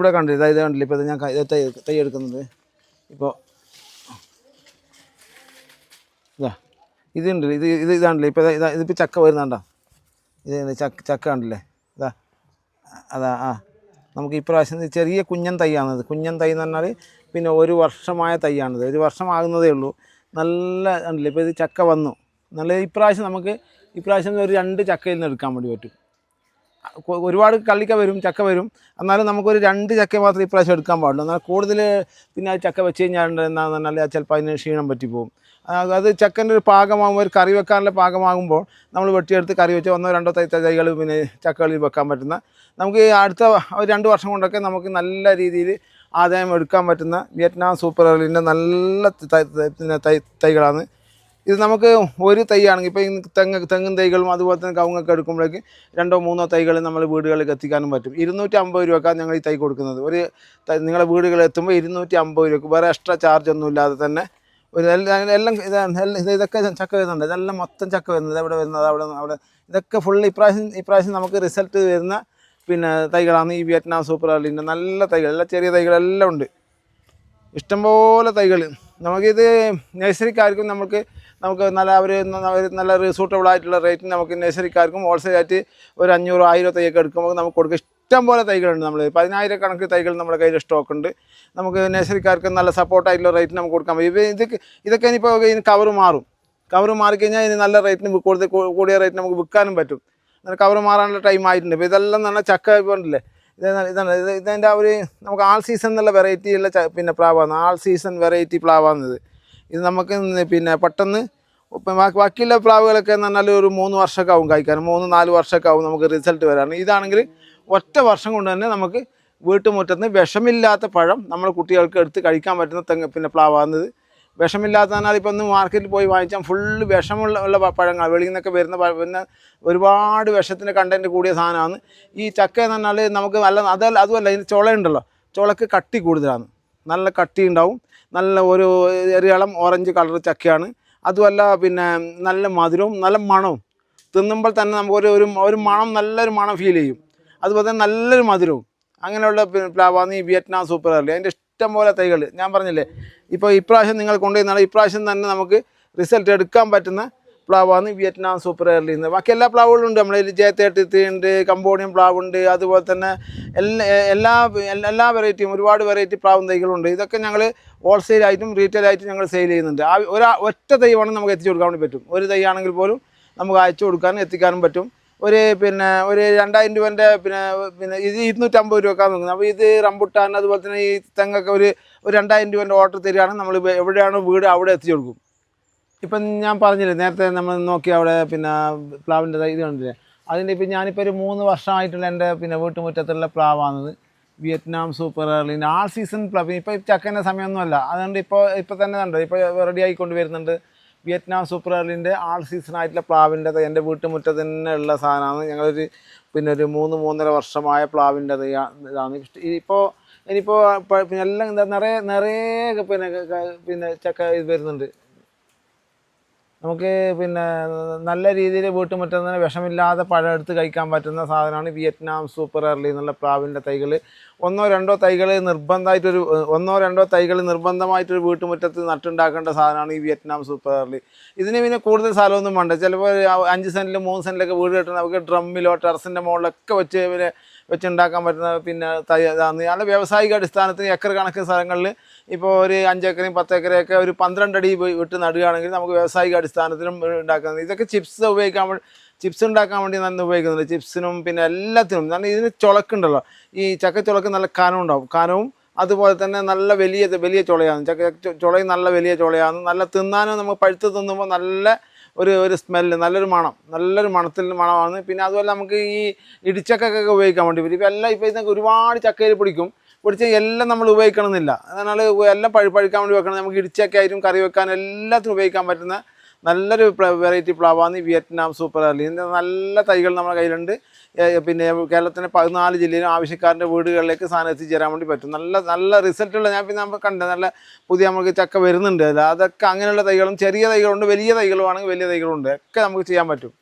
ഇവിടെ കണ്ടില്ല? ഇതാ ഇത് കണ്ടില്ല? ഇപ്പോൾ ഞാൻ തൈ തൈ എടുക്കുന്നത്. ഇപ്പോൾ ഇതാ ഇതുണ്ട് ഇത് ഇത് ഇതാണ്ടല്ലേ ഇപ്പോൾ ഇതാ ഇതിപ്പോൾ ചക്ക വരുന്നുണ്ടോ? ഇത് ചക്ക ചക്ക കണ്ടില്ലേ? ഇതാ അതാ ആ. നമുക്ക് ഇപ്രാവശ്യം ചെറിയ കുഞ്ഞൻ തൈയാണത്. കുഞ്ഞൻ തൈ എന്ന് പറഞ്ഞാൽ പിന്നെ ഒരു വർഷമായ തൈയാണിത്. ഒരു വർഷമാകുന്നതേ ഉള്ളൂ. നല്ല കണ്ടില്ലേ? ഇപ്പോൾ ഇത് ചക്ക വന്നു. നല്ല ഇപ്രാവശ്യം നമുക്ക് ഇപ്രാവശ്യം ഒരു രണ്ട് ചക്കയിൽ നിന്ന് എടുക്കാൻ വേണ്ടി പറ്റും. ഒരുപാട് കള്ളിക്ക വരും ചക്ക വരും. എന്നാലും നമുക്കൊരു രണ്ട് ചക്ക മാത്രമേ ഇപ്രാവശ്യം എടുക്കാൻ പാടുള്ളൂ. എന്നാൽ കൂടുതൽ പിന്നെ ചക്ക വെച്ച് കഴിഞ്ഞാൽ എന്താണെന്ന് പറഞ്ഞാൽ ചിലപ്പോൾ അതിന് ക്ഷീണം പറ്റിപ്പോവും. അത് ചക്കന്റെ ഒരു പാകമാകുമ്പോൾ ഒരു കറി വെക്കാനുള്ള പാകമാകുമ്പോൾ നമ്മൾ വെട്ടിയെടുത്ത് കറി വെച്ച് ഒന്നോ രണ്ടോ തൈ തൈകൾ പിന്നെ ചക്കകളിൽ വെക്കാൻ പറ്റുന്ന നമുക്ക് അടുത്ത ഒരു രണ്ട് വർഷം കൊണ്ടൊക്കെ നമുക്ക് നല്ല രീതിയിൽ ആദായം എടുക്കാൻ പറ്റുന്ന വിയറ്റ്നാം സൂപ്പർ നല്ല തൈ തൈകളാണ് ഇത് നമുക്ക് ഒരു തൈയാണെങ്കിൽ ഇപ്പോൾ ഈ തെങ്ങ് തെങ്ങും തൈകളും അതുപോലെ തന്നെ കവുങ്ങൊക്കെ എടുക്കുമ്പോഴേക്ക് രണ്ടോ മൂന്നോ തൈകൾ നമ്മൾ വീടുകളിലേക്ക് എത്തിക്കാനും പറ്റും. ഇരുന്നൂറ്റി അമ്പത് രൂപക്കാണ് ഞങ്ങൾ ഈ തൈ കൊടുക്കുന്നത്. ഒരു തൈ- നിങ്ങളെ വീടുകളിൽ എത്തുമ്പോൾ ഇരുന്നൂറ്റി അമ്പത് രൂപക്ക് വേറെ എക്സ്ട്രാ ചാർജ് ഒന്നും ഇല്ലാതെ തന്നെ ഒരു എല്ലാം എല്ലാം ഇതൊക്കെ ചക്ക വരുന്നുണ്ട്. ഇതെല്ലാം മൊത്തം ചക്ക വരുന്നത് എവിടെ വരുന്നത് അവിടെ അവിടെ. ഇതൊക്കെ ഫുൾ ഇപ്രാവശ്യം ഇപ്രാവശ്യം നമുക്ക് റിസൾട്ട് വരുന്ന പിന്നെ തൈകളാണ് ഈ വിയറ്റ്നാം സൂപ്പർ അർലിന്റെ നല്ല തൈകൾ എല്ലാ ചെറിയ തൈകളെല്ലാം ഉണ്ട്. ഇഷ്ടംപോലെ തൈകൾ. നമുക്കിത് നഴ്സറിക്കാർക്കും നമുക്ക് നമുക്ക് നല്ല അവർ നല്ല റീസൂട്ടബിൾ ആയിട്ടുള്ള റേറ്റിന് നമുക്ക് നഴ്സറിക്കാർക്കും ഹോൾസെയിൽ ആയിട്ട് ഒരു അഞ്ഞൂറ് ആയിരം തൈയൊക്കെ എടുക്കുമ്പോൾ നമുക്ക് കൊടുക്കുക ഇഷ്ടം പോലെ തൈകളുണ്ട് നമ്മൾ പതിനായിരക്കണക്കിന് തൈകൾ നമ്മുടെ കയ്യിൽ സ്റ്റോക്ക് ഉണ്ട്. നമുക്ക് നഴ്സറിക്കാർക്ക് നല്ല സപ്പോർട്ടായിട്ടുള്ള റേറ്റിന് നമുക്ക് കൊടുക്കാൻ പറ്റും ഇപ്പോൾ ഇതൊക്കെ ഇതൊക്കെ ഇനിയിപ്പോൾ ഇതിന് കവർ മാറും. കവർ മാറിക്കഴിഞ്ഞാൽ ഇതിന് നല്ല റേറ്റിന് കൂടുതൽ കൂടിയ റേറ്റിന് നമുക്ക് വിൽക്കാനും പറ്റും. കവർ മാറാനുള്ള ടൈം ആയിട്ടുണ്ട്. ഇപ്പോൾ ഇതെല്ലാം നല്ല ചക്ക ഉണ്ടല്ലേ ഇത് ഇതാണ് ഇത് ഇതിന്റെ ആ ഒരു നമുക്ക് ആൾ സീസൺ എന്നുള്ള വെറൈറ്റിയുള്ള പിന്നെ പ്ലാവാണ്. ആൾ സീസൺ വെറൈറ്റി പ്ലാവാണിത്. ഇത് നമുക്ക് പിന്നെ പെട്ടെന്ന് ബാക്കിയുള്ള പ്ലാവുകളൊക്കെ എന്ന് പറഞ്ഞാൽ ഒരു മൂന്ന് വർഷമൊക്കെ ആവും കായ്ക്കാൻ. മൂന്ന് നാല് വർഷമൊക്കെ ആവും നമുക്ക് റിസൾട്ട് വരാൻ. ഇതാണെങ്കിൽ ഒറ്റ വർഷം കൊണ്ട് തന്നെ നമുക്ക് വീട്ടുമുറ്റത്ത് വിഷമില്ലാത്ത പഴം നമ്മൾ കുട്ടികൾക്ക് എടുത്ത് കഴിക്കാൻ പറ്റുന്ന തെങ്ങ് പിന്നെ പ്ലാവാകുന്നത് വിഷമില്ലാത്ത പറഞ്ഞാൽ ഒന്ന് മാർക്കറ്റിൽ പോയി വാങ്ങിച്ചാൽ ഫുള്ള് വിഷമുള്ള ഉള്ള പഴങ്ങൾ വെളിയിൽ നിന്നൊക്കെ വരുന്ന പിന്നെ ഒരുപാട് വിഷത്തിന്റെ കണ്ടന്റ് കൂടിയ സാധനമാണ്. ഈ ചക്ക എന്ന് പറഞ്ഞാൽ നമുക്ക് നല്ല അതല്ല അതുമല്ല ഇതിന് ചുളയുണ്ടല്ലോ. ചുളക്ക് കട്ടി കൂടുതലാണ്. നല്ല കട്ടി ഉണ്ടാവും. നല്ല ഒരു എറിയളം ഓറഞ്ച് കളർ ചക്കയാണ്. അതുമല്ല പിന്നെ നല്ല മധുരവും നല്ല മണവും. തിന്നുമ്പോൾ തന്നെ നമുക്കൊരു ഒരു ഒരു മണം നല്ലൊരു മണം ഫീൽ ചെയ്യും. അതുപോലെ തന്നെ നല്ലൊരു മധുരവും. അങ്ങനെയുള്ള പ്ലാവാന്ന് ഈ വിയറ്റ്നാം സൂപ്പർ അർലി അതിന്റെ ഇഷ്ടം പോലെ തൈകൾ ഞാൻ പറഞ്ഞില്ലേ? ഇപ്പോൾ ഇപ്രാവശ്യം നിങ്ങൾ കൊണ്ടുവന്നാൽ ഇപ്രാവശ്യം തന്നെ നമുക്ക് റിസൾട്ട് എടുക്കാൻ പറ്റുന്ന പ്ലാവാണ് വിയറ്റ്നാം സൂപ്പർ എയർലി എന്ന് ബാക്കി എല്ലാ പ്ലാവുകളും ഉണ്ട്. നമ്മളതിൽ ജെ തേർട്ടി ത്രീ ഉണ്ട് കമ്പോഡിയൻ പ്ലാവ് ഉണ്ട് അതുപോലെ തന്നെ എല്ലാ എല്ലാ എല്ലാ വെറൈറ്റിയും ഒരുപാട് വെറൈറ്റി പ്ലാവും തൈകളുണ്ട്. ഇതൊക്കെ ഞങ്ങൾ ഹോൾസെയിലായിട്ടും റീറ്റെയിലായിട്ടും ഞങ്ങൾ സെയിൽ ചെയ്യുന്നുണ്ട്. ആ ഒരു ഒറ്റ തൈ വേണമെങ്കിൽ നമുക്ക് എത്തിച്ചു കൊടുക്കാൻ പറ്റും. ഒരു തൈ ആണെങ്കിൽ പോലും നമുക്ക് അയച്ചു കൊടുക്കാനും എത്തിക്കാനും പറ്റും. ഒരു പിന്നെ ഒരു രണ്ടായിരം രൂപന്റെ പിന്നെ പിന്നെ ഇത് ഇരുന്നൂറ്റമ്പത് രൂപ നോക്കുന്നത്. അപ്പോൾ ഇത് റംബുട്ടാൻ അതുപോലെ തന്നെ ഈ തെങ്ങൊക്കെ ഒരു ഒരു രണ്ടായിരം രൂപേന്റെ ഓർഡർ തരികയാണെങ്കിൽ നമ്മൾ എവിടെയാണോ വീട് അവിടെ എത്തിച്ചു കൊടുക്കും. ഇപ്പം ഞാൻ പറഞ്ഞില്ലേ നേരത്തെ നമ്മൾ നോക്കി അവിടെ പിന്നെ പ്ലാവിന്റെ ഇത് കണ്ടില്ലേ? അതിന്റെ ഇപ്പം ഞാനിപ്പോൾ ഒരു മൂന്ന് വർഷമായിട്ടുള്ള എന്റെ പിന്നെ വീട്ടുമുറ്റത്തുള്ള പ്ലാവാണത്. വിയറ്റ്നാം സൂപ്പർ എർലിന്റെ ആ സീസൺ പ്ലാവ് ഇപ്പോൾ ചക്കന്റെ സമയമൊന്നുമല്ല. അതുകൊണ്ട് ഇപ്പോൾ ഇപ്പോൾ തന്നെ കണ്ടോ ഇപ്പോൾ റെഡി ആയിക്കൊണ്ട് വരുന്നുണ്ട്. വിയറ്റ്നാം സൂപ്പർ ഏർലിന്റെ ആൾ സീസൺ ആയിട്ടുള്ള പ്ലാവിന്റെ എന്റെ വീട്ടുമുറ്റത്ത് തന്നെ ഉള്ള സാധനമാണ്. ഞങ്ങളൊരു പിന്നെ ഒരു മൂന്ന് മൂന്നര വർഷമായ പ്ലാവിന്റെ ഇതാണ്. ഇപ്പോൾ ഇനിയിപ്പോൾ എല്ലാം എന്താ നിറയെ നിറയെ പിന്നെ പിന്നെ ചക്ക ഇത് വരുന്നുണ്ട്. നമുക്ക് പിന്നെ നല്ല രീതിയിൽ വീട്ടുമുറ്റത്ത് തന്നെ വിഷമില്ലാതെ പഴം എടുത്ത് കഴിക്കാൻ പറ്റുന്ന സാധനമാണ് വിയറ്റ്നാം സൂപ്പർ എർലി എന്നുള്ള പ്ലാവിന്റെ തൈകൾ ഒന്നോ രണ്ടോ തൈകൾ നിർബന്ധമായിട്ടൊരു ഒന്നോ രണ്ടോ തൈകൾ നിർബന്ധമായിട്ടൊരു വീട്ടുമുറ്റത്ത് നട്ടുണ്ടാക്കേണ്ട സാധനമാണ് ഈ വിയറ്റ്നാം സൂപ്പർ എർലി. ഇതിന് പിന്നെ കൂടുതൽ സ്ഥലമൊന്നും വേണ്ട. ചിലപ്പോൾ അഞ്ച് സെന്റിൽ മൂന്ന് സെന്റിലൊക്കെ വീട് കെട്ടുന്ന നമുക്ക് ഡ്രമ്മിലോ ടെറസിന്റെ മുകളിലൊക്കെ വെച്ച് പിന്നെ വെച്ചുണ്ടാക്കാൻ പറ്റുന്ന പിന്നെ തൈ നല്ല വ്യാവസായിക അടിസ്ഥാനത്തിന് ഏക്കർ കണക്കിന് സ്ഥലങ്ങളിൽ ഇപ്പോൾ ഒരു അഞ്ചേക്കറയും പത്തേക്കറയൊക്കെ ഒരു പന്ത്രണ്ട് അടി പോയി വിട്ട് നടുകയാണെങ്കിൽ നമുക്ക് വ്യാവസായിക അടിസ്ഥാനത്തിലും ഉണ്ടാക്കുന്നത്. ഇതൊക്കെ ചിപ്സ് ഉപയോഗിക്കാൻ ചിപ്സ് ഉണ്ടാക്കാൻ വേണ്ടി നല്ല ഉപയോഗിക്കുന്നുണ്ട്. ചിപ്സിനും പിന്നെ എല്ലാത്തിനും. കാരണം ഇതിന് ചുളക്കുണ്ടല്ലോ. ഈ ചക്ക ചുളക്ക് നല്ല കനം ഉണ്ടാവും. കനവും അതുപോലെ തന്നെ നല്ല വലിയ വലിയ ചുളയാണ്. ചക്ക ചുളയും നല്ല വലിയ ചുളയാണ്. നല്ല തിന്നാനും നമുക്ക് പഴുത്ത് തിന്നുമ്പോൾ നല്ല ഒരു ഒരു സ്മെല്ല് നല്ലൊരു മണം നല്ലൊരു മണത്തിൽ മണമാണ്. പിന്നെ അതുപോലെ നമുക്ക് ഈ ഇടിച്ചക്കൊക്കെ ഉപയോഗിക്കാൻ വേണ്ടി പറ്റും ഇപ്പം എല്ലാം ഇപ്പോൾ ഇതൊക്കെ ഒരുപാട് ചക്കയിൽ പിടിക്കും. പിടിച്ച് എല്ലാം നമ്മൾ ഉപയോഗിക്കണമെന്നില്ല. അതിനാൽ എല്ലാം പഴി വേണ്ടി വെക്കണം നമുക്ക് ഇടിച്ചക്ക കറി വെക്കാൻ എല്ലാത്തിനും ഉപയോഗിക്കാൻ പറ്റുന്ന നല്ലൊരു വെറൈറ്റി പ്ലാവാണ് വിയറ്റ്നാം സൂപ്പർ അർലി ഇതിന്റെ നല്ല തൈകൾ നമ്മുടെ കയ്യിലുണ്ട്. പിന്നെ കേരളത്തിന്റെ പതിനാല് ജില്ലയിലും ആവശ്യക്കാരന്റെ വീടുകളിലേക്ക് സാധനം എത്തിച്ചേരാൻ വേണ്ടി പറ്റും. നല്ല നല്ല റിസൾട്ടുള്ള ഞാൻ പിന്നെ നമുക്ക് കണ്ടത് നല്ല പുതിയ നമുക്ക് ചക്ക വരുന്നുണ്ട്. അതൊക്കെ അങ്ങനെയുള്ള തൈകളും ചെറിയ തൈകളുണ്ട് വലിയ തൈകളുമാണെങ്കിൽ വലിയ തൈകളുണ്ട്. ഒക്കെ നമുക്ക് ചെയ്യാൻ പറ്റും.